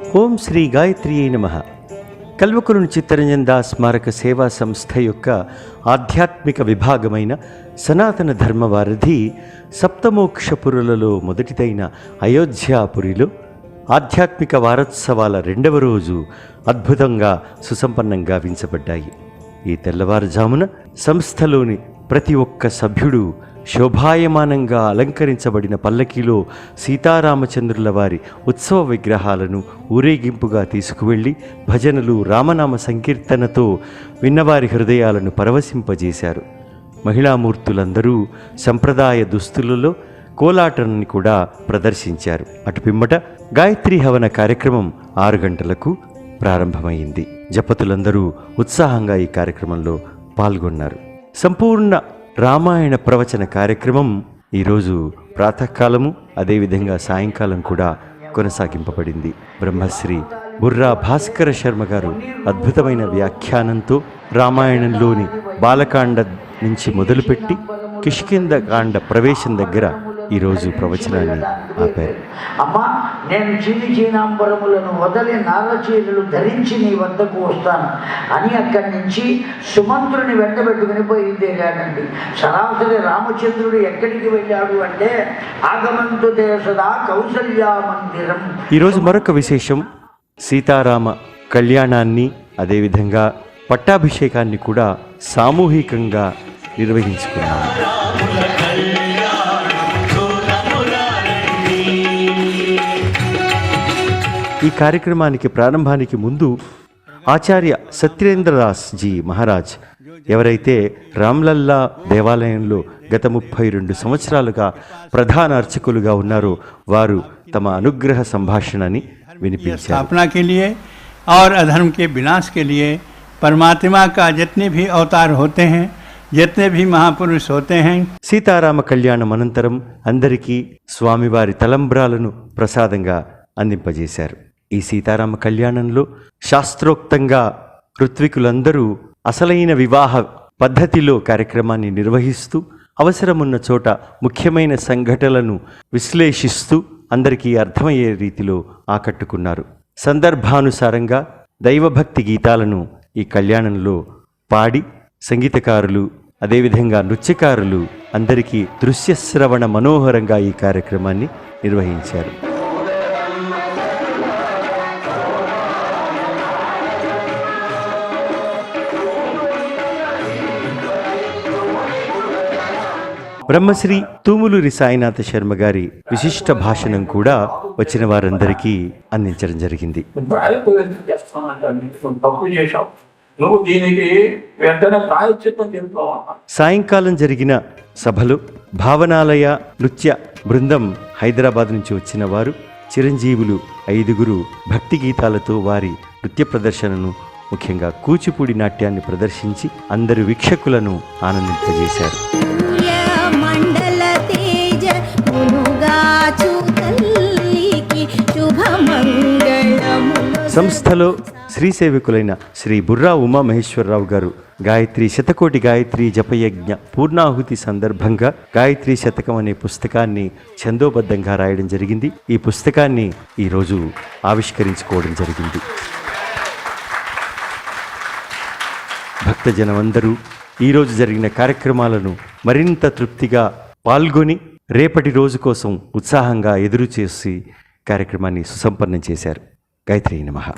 ఓం శ్రీ గాయత్రి నమ. కల్వకురుని చిత్తరంజన్ దాస్ స్మారక సేవా సంస్థ యొక్క ఆధ్యాత్మిక విభాగమైన సనాతన ధర్మవారధి సప్తమోక్షపురులలో మొదటిదైన అయోధ్యాపురిలో ఆధ్యాత్మిక వారోత్సవాల రెండవ రోజు అద్భుతంగా సుసంపన్నంగా వించబడ్డాయి ఈ తెల్లవారుజామున సంస్థలోని ప్రతి ఒక్క సభ్యుడు శోభాయమానంగా అలంకరించబడిన పల్లకీలో సీతారామచంద్రుల వారి ఉత్సవ విగ్రహాలను ఊరేగింపుగా తీసుకువెళ్ళి భజనలు రామనామ సంకీర్తనతో విన్నవారి హృదయాలను పరవశింపజేశారు. మహిళామూర్తులందరూ సంప్రదాయ దుస్తులలో కోలాటనని కూడా ప్రదర్శించారు. అటు పిమ్మట గాయత్రి హవన కార్యక్రమం ఆరు గంటలకు ప్రారంభమైంది. జపతులందరూ ఉత్సాహంగా ఈ కార్యక్రమంలో పాల్గొన్నారు. సంపూర్ణ రామాయణ ప్రవచన కార్యక్రమం ఈరోజు ప్రాతకాలము అదేవిధంగా సాయంకాలం కూడా కొనసాగింపబడింది. బ్రహ్మశ్రీ బుర్రా భాస్కర శర్మ గారు అద్భుతమైన వ్యాఖ్యానంతో రామాయణంలోని బాలకాండ నుంచి మొదలుపెట్టి కిష్కింద కాండ ప్రవేశం దగ్గర ఈరోజు ప్రవచనాన్ని ఆపారు. అమ్మా నేను చిన్ని చీనాంబరములను వదలి నారచీరలు ధరించి నీ వద్దకు వస్తాను. అని అక్కడి నుంచి సుమంత్రుని వెంటబెట్టుకుని బయలుదేరాడండి సరాసరి రామచంద్రుడు ఎక్కడికి వెళ్ళాడు అంటే ఆగమంతు దేశదా కౌసల్యా మందిరం. ఈరోజు మరొక విశేషం సీతారామ కళ్యాణాన్ని అదేవిధంగా పట్టాభిషేకాన్ని కూడా సామూహికంగా నిర్వహించుకున్నాము ఈ కార్యక్రమానికి ప్రారంభానికి ముందు ఆచార్య సత్యేంద్రదాస్ జీ మహారాజ్ ఎవరైతే రామ్లల్లా దేవాలయంలో గత ముప్పై రెండు సంవత్సరాలుగా ప్రధాన అర్చకులుగా ఉన్నారో వారు తమ అనుగ్రహ సంభాషణని వినిపించారు स्थापना के लिए और अधर्म के विनाश के लिए परमात्मा का जितने भी अवतार होते हैं जितने भी महापुरुष होते हैं సీతారామ కళ్యాణం అనంతరం అందరికీ స్వామివారి తలంబ్రాలను ప్రసాదంగా అందింపజేశారు ఈ సీతారామ కళ్యాణంలో శాస్త్రోక్తంగా ఋత్వికులందరూ అసలైన వివాహ పద్ధతిలో కార్యక్రమాన్ని నిర్వహిస్తూ అవసరమున్న చోట ముఖ్యమైన సంఘటనలను విశ్లేషిస్తూ అందరికీ అర్థమయ్యే రీతిలో ఆకట్టుకున్నారు. సందర్భానుసారంగా దైవభక్తి గీతాలను ఈ కళ్యాణంలో పాడి సంగీతకారులు అదేవిధంగా నృత్యకారులు అందరికీ దృశ్యశ్రవణ మనోహరంగా ఈ కార్యక్రమాన్ని నిర్వహించారు. బ్రహ్మశ్రీ తూములూరి సాయినాథ శర్మ గారి విశిష్ట భాషణం కూడా వచ్చిన వారందరికీ అందించడం జరిగింది. నువ్వు దీనికి వెంటనే ప్రాయశ్చిత్తం చేసుకోవాలి సాయంకాలం జరిగిన సభలో భావనాలయ నృత్య బృందం హైదరాబాద్ నుంచి వచ్చిన వారు చిరంజీవులు ఐదుగురు భక్తి గీతాలతో వారి నృత్య ప్రదర్శనను ముఖ్యంగా కూచిపూడి నాట్యాన్ని ప్రదర్శించి అందరు వీక్షకులను ఆనందింపజేశారు. సంస్థలో శ్రీ సేవకులైన శ్రీ బుర్రా ఉమా మహేశ్వరరావు గారు గాయత్రి శతకోటి గాయత్రి జపయజ్ఞ పూర్ణాహుతి సందర్భంగా గాయత్రి శతకం అనే పుస్తకాన్ని ఛందోబద్ధంగా రాయడం జరిగింది. ఈ పుస్తకాన్ని ఈరోజు ఆవిష్కరించుకోవడం జరిగింది. భక్తజనమందరూ ఈరోజు జరిగిన కార్యక్రమాలను మరింత తృప్తిగా పాల్గొని రేపటి రోజు కోసం ఉత్సాహంగా ఎదురు చేసి కార్యక్రమాన్ని సుసంపన్నం చేశారు. గాయత్రి నమః